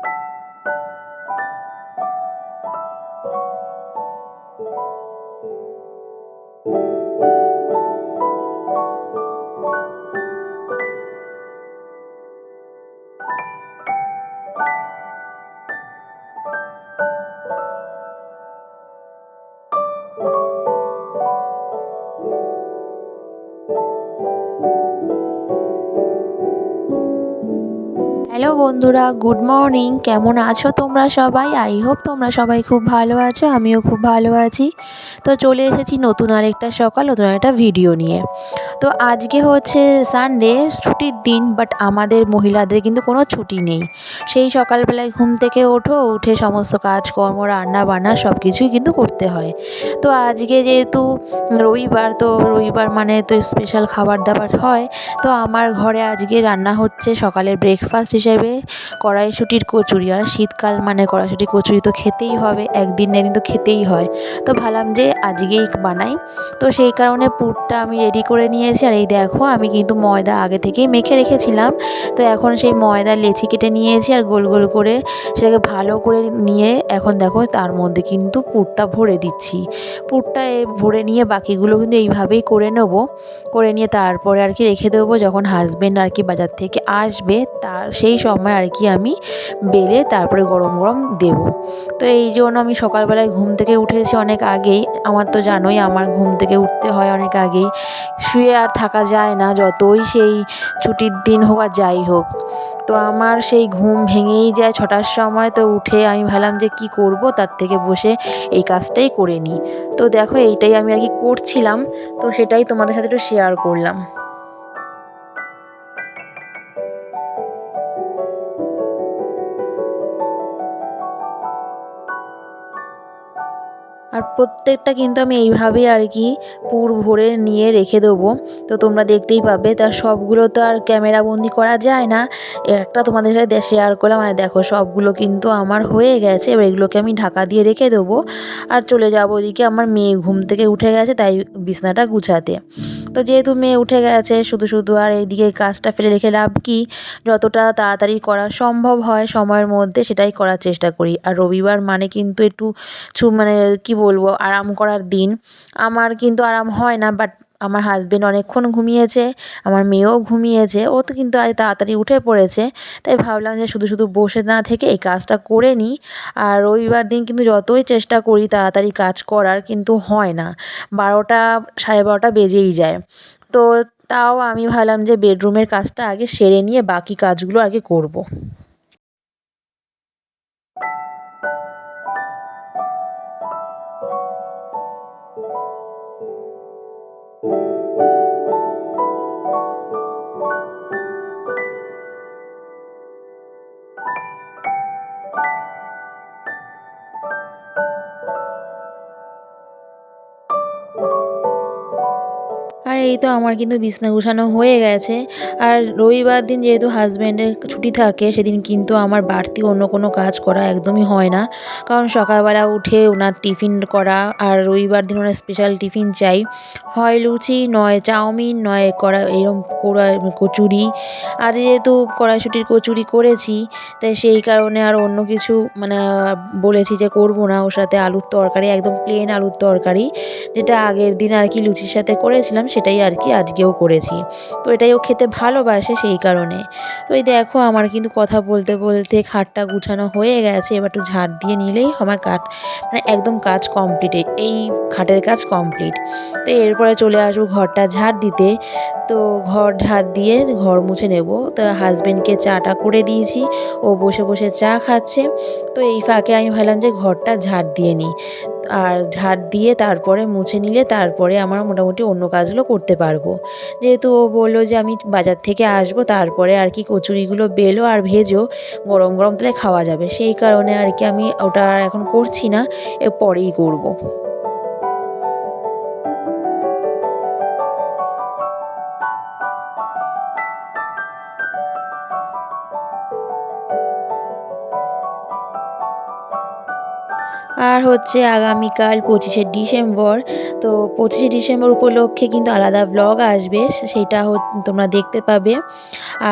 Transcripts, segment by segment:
you hello বন্ধুরা, good morning. কেমন আছো তোমরা সবাই? আই হোপ তোমরা সবাই খুব ভালো আছো, আমিও খুব ভালো আছি। তো চলে এসেছি নতুন আরেকটা সকাল, নতুন আরেকটা ভিডিও নিয়ে। তো আজকে হচ্ছে সানডে ছুটির দিন বাট আমাদের মহিলাদের কিন্তু কোনো ছুটি নেই। সেই সকালবেলায় ঘুম থেকে ওঠো, উঠে সমস্ত কাজকর্ম রান্না বান্না সব কিছুই কিন্তু করতে হয়। তো আজকে যেহেতু রবিবার, তো রবিবার মানে তো স্পেশাল খাবার দাবার হয়, তো আমার ঘরে আজকে রান্না হচ্ছে সকালের ব্রেকফাস্ট হিসেবে কড়াইশুটির কচুরি, আর শীতকাল মানে কড়াইশুটির কচুরি তো খেতেই হবে, একদিন না একদিন তো খেতেই হয়। তো ভাবলাম যে আজকেই বানাই। তো সেই কারণে পুরটা আমি রেডি করে নিয়েছি, আর এই দেখো আমি কিন্তু ময়দা আগে থেকেই মেখে রেখেছিলাম। তো এখন সেই ময়দার লেচি কেটে নিয়েছি, আর গোল গোল করে সেটাকে ভালো করে নিয়ে এখন দেখো তার মধ্যে কিন্তু পুরটা ভরে দিচ্ছি। পুরটা ভরে নিয়ে বাকিগুলো কিন্তু এইভাবেই করে নেব। করে নিয়ে তারপরে আর কি রেখে দেবো, যখন হাজব্যান্ড আর কি বাজার থেকে আসবে, তার সেই সময় আর কি আমি বেলে তারপরে গরম গরম দেব। তো এই জন্য আমি সকালবেলায় ঘুম থেকে উঠেছি অনেক আগেই। আমার তো জানোই আমার ঘুম থেকে উঠতে হয় অনেক আগেই। শুয়ে আর থাকা যায় না, যতই সেই ছুটির দিন হোক আর যাই হোক। তো আমার সেই ঘুম ভেঙেই যায় ছটার সময়। তো উঠে আমি ভাবলাম যে কি করব, তার থেকে বসে এই কাজটাই করে নিই। তো দেখো এইটাই আমি আর কি করছিলাম। তো সেটাই তোমাদের সাথে একটু শেয়ার করলাম। আর প্রত্যেকটা কিন্তু আমি এইভাবেই আর কি পুর ভরে নিয়ে রেখে দেবো। তো তোমরা দেখতেই পাবে তার সবগুলো তো আর ক্যামেরা বন্দি করা যায় না। একটা তোমাদের সাথে শেয়ার করলাম, আর দেখো সবগুলো কিন্তু আমার হয়ে গেছে। এবার এগুলোকে আমি ঢাকা দিয়ে রেখে দেবো। আর চলে যাব ওদিকে, আমার মেয়ে ঘুম থেকে উঠে গেছে, তাই বিছনাটা গুছাতে। তো যেহেতু মেয়ে উঠে গেছে, শুধু শুধু আর এইদিকে কাজটা ফেলে রেখে লাভ কি? যতটা তাড়াতাড়ি করা সম্ভব হয় সময়ের মধ্যে সেটাই করার চেষ্টা করি। আর রবিবার মানে কিন্তু একটু মানে কি বলব, আরাম করার দিন। আমার কিন্তু আরাম হয় না বাট আমার হাজবেন্ড অনেকক্ষণ ঘুমিয়েছে, আমার মেয়েও ঘুমিয়েছে, ও তো কিন্তু আজ তাড়াতাড়ি উঠে পড়েছে, তাই ভাবলাম যে শুধু শুধু বসে না থেকে এই কাজটা করে নিই। আর রবিবার দিন কিন্তু যতই চেষ্টা করি তাড়াতাড়ি কাজ করার কিন্তু হয় না, বারোটা সাড়ে বারোটা বেজেই যায়। তো তাও আমি ভাবলাম যে বেডরুমের কাজটা আগে সেরে নিয়ে বাকি কাজগুলো আগে করব। এই তো আমার কিন্তু বিছনা গুছানো হয়ে গেছে। আর রবিবার দিন যেহেতু হাজব্যান্ডের ছুটি থাকে, সেদিন কিন্তু আমার বাড়তি অন্য কোনো কাজ করা একদমই হয় না। কারণ সকালবেলা উঠে ওনার টিফিন করা, আর রবিবার দিন ওনার স্পেশাল টিফিন চাই। হয় লুচি, নয় চাউমিন, নয় কড়া, এরম কড়া, কচুরি। আজ যেহেতু কড়াইশুটির কচুরি করেছি, তাই সেই কারণে আর অন্য কিছু মানে বলেছি যে করব না। ওর সাথে আলুর তরকারি, একদম প্লেন আলুর তরকারি, যেটা আগের দিন আর কি লুচির সাথে করেছিলাম, সেটাই আর কি আজকেও করেছি। তো এটাই ও খেতে ভালোবাসে সেই কারণে। তো এই দেখো আমার কিন্তু কথা বলতে বলতে খাটটা গুছানো হয়ে গেছে। এবার একটু ঝাড় দিয়ে নিলেই আমার কাঠ মানে একদম কাজ কমপ্লিট এই খাটের কাজ কমপ্লিট তো এরপরে চলে আসব ঘরটা ঝাড় দিতে। তো ঘর ঝাড় দিয়ে ঘর মুছে নেব। তো হাজব্যান্ডকে চাটা করে দিয়েছি। ও বসে বসে চা খাচ্ছে। তো এই ফাঁকে আমি ভাবলাম যে ঘরটা ঝাড় দিয়ে নিই। আর ঝাড় দিয়ে তারপরে মুছে নিলে তারপরে আমার মোটামুটি অন্য কাজগুলো করতে পারব। যেহেতু ও বলল যে আমি বাজার থেকে আসব, তারপরে আর কি কচুরিগুলো বেলো আর ভেজো, গরম গরম তাহলে খাওয়া যাবে। সেই কারণে আর কি আমি ওটা এখন করছি না পরেই করব। আর হচ্ছে আগামীকাল পঁচিশে ডিসেম্বর। তো পঁচিশে ডিসেম্বর উপলক্ষে কিন্তু আলাদা ব্লগ আসবে, সেটা তোমরা দেখতে পাবে।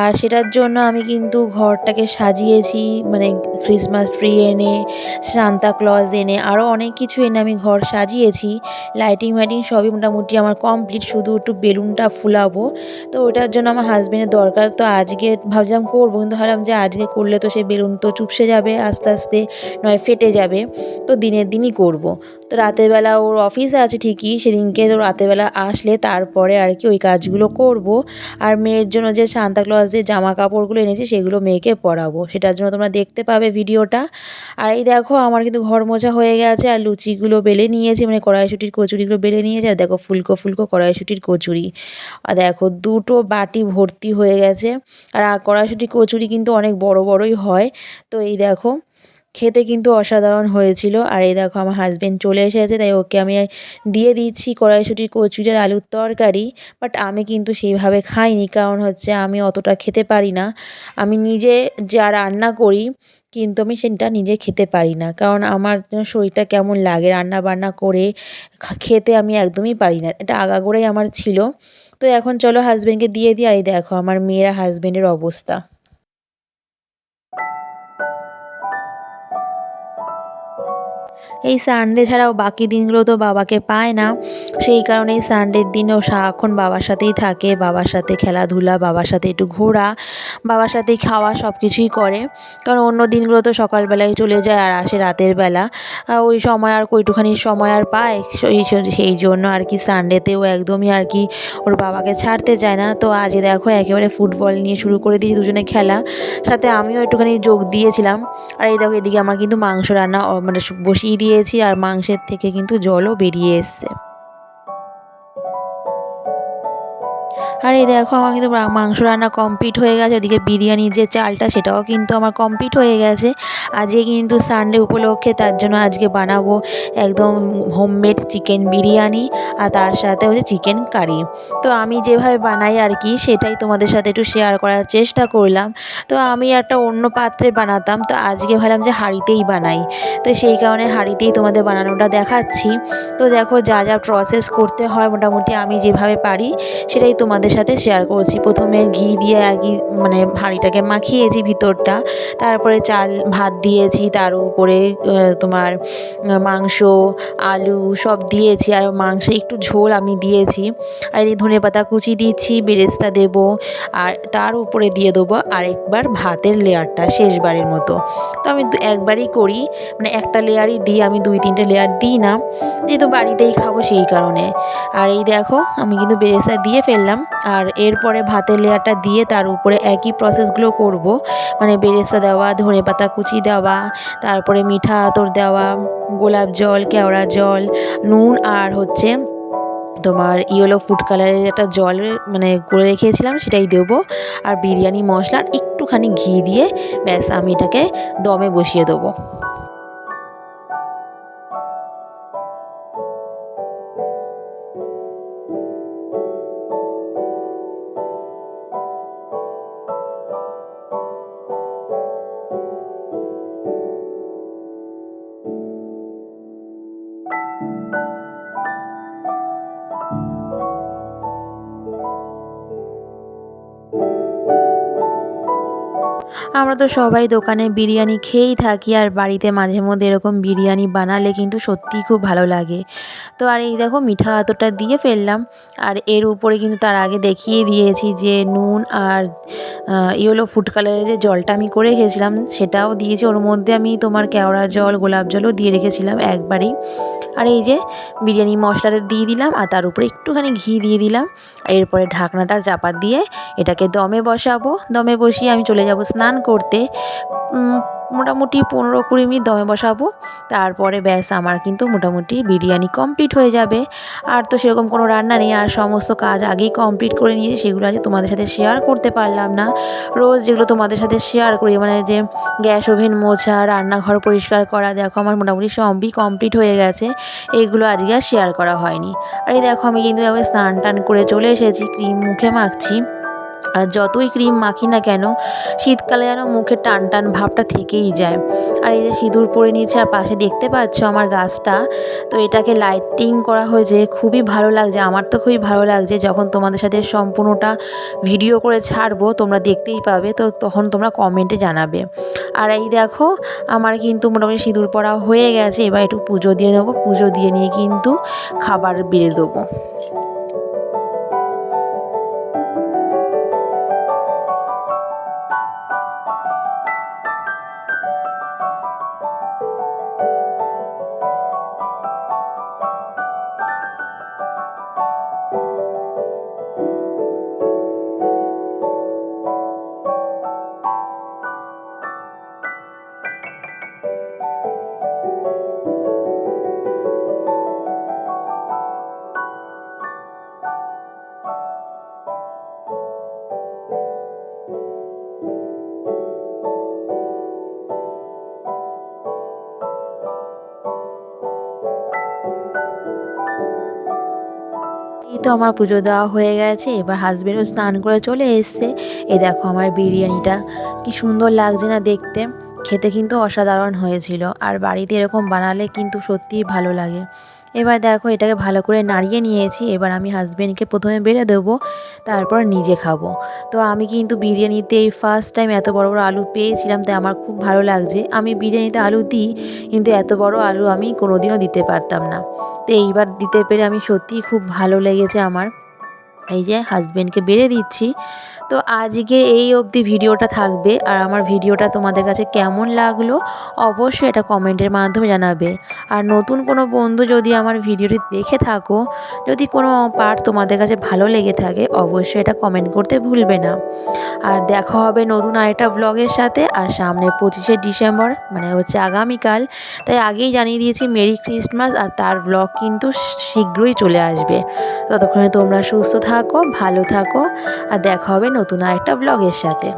আর সেটার জন্য আমি কিন্তু ঘরটাকে সাজিয়েছি মানে ক্রিসমাস ট্রি এনে সান্তা ক্লজ এনে আরও অনেক কিছু এনে আমি ঘর সাজিয়েছি। লাইটিং ফাইটিং সবই মোটামুটি আমার কমপ্লিট শুধু একটু বেলুনটা ফুলাবো। তো ওটার জন্য আমার হাজব্যান্ডের দরকার, তো আজকে ভাবছিলাম করব, কিন্তু ভাবলাম যে আজকে করলে তো সেই বেলুন তো চুপসে যাবে, আস্তে আস্তে নয়, ফেটে যাবে। তো দিনের দিনই করব। তো রাতের বেলা ওর অফিস আছে ঠিকই, সেদিনকে তো রাতেরবেলা আসলে তারপরে আর কি ওই কাজগুলো করব। আর মেয়ের জন্য যে সান্তাক্লজের জামা কাপড়গুলো এনেছি, সেগুলো মেয়েকে পরাবো। সেটার জন্য তোমরা দেখতে পাবে ভিডিওটা। আর এই দেখো, আমার কিন্তু ঘর মোছা হয়ে গেছে, আর লুচিগুলো বেলে নিয়েছি মানে কড়াইশুটির কচুরিগুলো বেলে নিয়েছে, আর দেখো ফুলকো ফুলকো কড়াইশুটির কচুরি। আর দেখো, দুটো বাটি ভর্তি হয়ে গেছে। আর কড়াইশুটির কচুরি কিন্তু অনেক বড় বড়ই হয়। তো এই দেখো খেতে কিন্তু অসাধারণ হয়েছিল। আর এই দেখো, আমার হাজব্যান্ড চলে এসেছে, তাই ওকে আমি দিয়ে দিচ্ছি কড়াইশুটির কচুরি আর আলুর তরকারি। বাট আমি কিন্তু সেইভাবে খাইনি, কারণ হচ্ছে আমি অতটা খেতে পারি না। আমি নিজে যা রান্না করি, কিন্তু আমি সেটা নিজে খেতে পারি না। কারণ আমার শরীরটা কেমন লাগে রান্না বান্না করে খেতে আমি একদমই পারি না। এটা আগাগোড়াই আমার ছিল। তো এখন চলো হাজব্যান্ডকে দিয়ে দিই, আর এই দেখো, আমার মেয়েরা হাজব্যান্ডের অবস্থা। এই সানডে ছাড়াও বাকি দিনগুলো তো বাবাকে পায় না। সেই কারণে এই সানডের দিনেও সারাক্ষণ বাবার সাথেই থাকে। বাবার সাথে খেলাধুলা, বাবার সাথে একটু ঘোরা, বাবার সাথেই খাওয়া সব কিছুই করে। কারণ অন্য দিনগুলো তো সকালবেলায় চলে যায় আর আসে রাতের বেলা। ওই সময় আর কইটুখানি সময় আর পায়। সেই সেই জন্য আর কি সানডেতেও একদমই আর কি ওর বাবাকে ছাড়তে চায় না। তো আজ দেখো একেবারে ফুটবল নিয়ে শুরু করে দিয়েছি দুজনে খেলা। সাথে আমিও একটুখানি যোগ দিয়েছিলাম। আর এই দেখো এদিকে আমার কিন্তু মাংস রান্না মানে বসিয়ে দিয়ে দিয়েছি আর মাংসের থেকে কিন্তু জলও বেরিয়ে এসছে। আর এই দেখো, আমার কিন্তু মাংস রান্না কমপ্লিট হয়ে গেছে। ওদিকে বিরিয়ানির যে চালটা, সেটাও কিন্তু আমার কমপ্লিট হয়ে গেছে। আজকে কিন্তু সানডে উপলক্ষে তার জন্য আজকে বানাবো একদম হোমমেড চিকেন বিরিয়ানি আর তার সাথে হচ্ছে চিকেন কারি তো আমি যেভাবে বানাই আর কি, সেটাই তোমাদের সাথে একটু শেয়ার করার চেষ্টা করলাম। তো আমি একটা অন্য পাত্রে বানাতাম, তো আজকে ভাবলাম যে হাঁড়িতেই বানাই। তো সেই কারণে হাঁড়িতেই তোমাদের বানানোটা দেখাচ্ছি। তো দেখো যা যা প্রসেস করতে হয়, মোটামুটি আমি যেভাবে পারি, সেটাই তোমাদের সাথে শেয়ার করছি। প্রথমে ঘি দিয়ে কি মানে হাঁড়িটাকে মাখিয়েছি ভিতরটা। তারপরে চাল ভাত দিয়েছি, তার উপরে তোমার মাংস, আলু সব দিয়েছি। আর মাংসে একটু ঝোল আমি দিয়েছি। আর এই ধনে পাতা কুচি দিচ্ছি, বেরেস্তা দেবো। আর তার উপরে দিয়ে দেবো আরেকবার ভাতের লেয়ারটা শেষবারের মতো। তো আমি একবারই করি। মানে একটা লেয়ারই দিই, আমি দুই তিনটে লেয়ার দিই না। যেহেতু বাড়িতেই খাব সেই কারণে। আর এই দেখো, আমি কিন্তু বেরেস্তা দিয়ে ফেললাম। আর এরপরে ভাতের লেয়ারটা দিয়ে তার উপরে একই প্রসেসগুলো করব। মানে বেরেস্তা দেওয়া, ধনে পাতা কুচি দেওয়া, তারপরে মিঠা আতর দেওয়া, গোলাপ জল, কেওড়া জল, নুন আর হচ্ছে তোমার ইয়েলো ফুড কালারের একটা জল মানে করে রেখেছিলাম সেটাই দেবো। আর বিরিয়ানি মশলা একটুখানি ঘি দিয়ে ব্যাস আমি এটাকে দমে বসিয়ে দেবো। আমরা তো সবাই দোকানে বিরিয়ানি খেয়েই থাকি আর বাড়িতে মাঝে মধ্যে এরকম বিরিয়ানি বানালে কিন্তু সত্যিই খুব ভালো লাগে। তো আর এই দেখো মিঠা আতরটা দিয়ে ফেললাম আর এর উপরে কিন্তু তার আগে দেখিয়ে দিয়েছি যে নুন আর ইয়েলো ফুড কালারের যে জলটা আমি করে রেখেছিলাম সেটাও দিয়েছি। ওর মধ্যে আমি তোমার কেওড়া জল, গোলাপ জলও দিয়ে রেখেছিলাম একবারেই। আর এই যে বিরিয়ানি মশলাটা দিয়ে দিলাম আর তার উপরে একটুখানি ঘি দিয়ে দিলাম। এরপরে ঢাকনাটা চাপা দিয়ে এটাকে দমে বসাবো। দমে বসিয়ে আমি চলে যাব স্নান করতে মোটামুটি পনেরো কুড়ি মিনিট দমে বসাবো। তারপরে ব্যাস, আমার কিন্তু মোটামুটি বিরিয়ানি কমপ্লিট হয়ে যাবে। আর তো সেরকম কোনো রান্না নেই, আর সমস্ত কাজ আগেই কমপ্লিট করে নিয়েছি, সেগুলো আজকে তোমাদের সাথে শেয়ার করতে পারলাম না। রোজ যেগুলো তোমাদের সাথে শেয়ার করি মানে যে গ্যাস ওভেন মোছা, রান্নাঘর পরিষ্কার করা, দেখো আমার মোটামুটি সবই কমপ্লিট হয়ে গেছে এইগুলো আজকে আর শেয়ার করা হয়নি। আর এই দেখো আমি কিন্তু স্নান টান করে চলে এসেছি, ক্রিম মুখে মাখছি। আর যতই ক্রিম মাখি না কেন, শীতকালে যেন মুখে টান টান ভাবটা থেকেই যায়। আর এই যে সিঁদুর পরে নিয়েছে, আর পাশে দেখতে পাচ্ছ আমার গাছটা, তো এটাকে লাইটিং করা হয়েছে। খুবই ভালো লাগছে, আমার তো খুবই ভালো লাগছে। যখন তোমাদের সাথে সম্পূর্ণটা ভিডিও করে ছাড়বো, তোমরা দেখতেই পাবে, তো তখন তোমরা কমেন্টে জানাবে। আর এই দেখো, আমার কিন্তু মোটামুটি সিঁদুর পরা হয়ে গেছে। এবার একটু পুজো দিয়ে নেব, পুজো দিয়ে নিয়ে কিন্তু খাবার বেড়ে দেবো। এই তো আমার পুজো দেওয়া হয়ে গেছে। এবার হাজব্যান্ডও স্নান করে চলে এসছে। এ দেখো আমার বিরিয়ানিটা। কি সুন্দর লাগছে না দেখতে। খেতে কিন্তু অসাধারণ হয়েছিল। আর বাড়িতে এরকম বানালে কিন্তু সত্যিই ভালো লাগে। এবার দেখো এটাকে ভালো করে নাড়িয়ে নিয়েছি। এবার আমি হাজব্যান্ডকে প্রথমে বেড়ে দেবো, তারপর নিজে খাব। তো আমি কিন্তু বিরিয়ানিতে এই ফার্স্ট টাইম এত বড় বড় আলু পেয়েছিলাম, তাই আমার খুব ভালো লাগছে। আমি বিরিয়ানিতে আলু দিই, কিন্তু এত বড় আলু আমি কোনোদিনও দিতে পারতাম না। তো এইবার দিতে পেরে আমি সত্যিই খুব ভালো লেগেছে আমার। এই যে হাজব্যান্ডকে বেড়ে দিচ্ছি। তো আজকে এই অবধি ভিডিওটা থাকবে। আর আমার ভিডিওটা তোমাদের কাছে কেমন লাগল অবশ্যই এটা কমেন্টের মাধ্যমে জানাবে। আর নতুন কোনো বন্ধু যদি আমার ভিডিওটি দেখে থাকো, যদি কোনো পার্ট তোমাদের কাছে ভালো লেগে থাকে, অবশ্যই এটা কমেন্ট করতে ভুলবে না। আর দেখা হবে নতুন আরেকটা ব্লগের সাথে। আর সামনে পঁচিশে ডিসেম্বর মানে হচ্ছে আগামীকাল। তাই আগেই জানিয়ে দিয়েছি মেরি ক্রিসমাস, আর তার ব্লগ কিন্তু শীঘ্রই চলে আসবে। ততক্ষণে তোমরা সুস্থ থাকো ভালো থাকো আর দেখা হবে নতুন আরেকটা ব্লগের সাথে।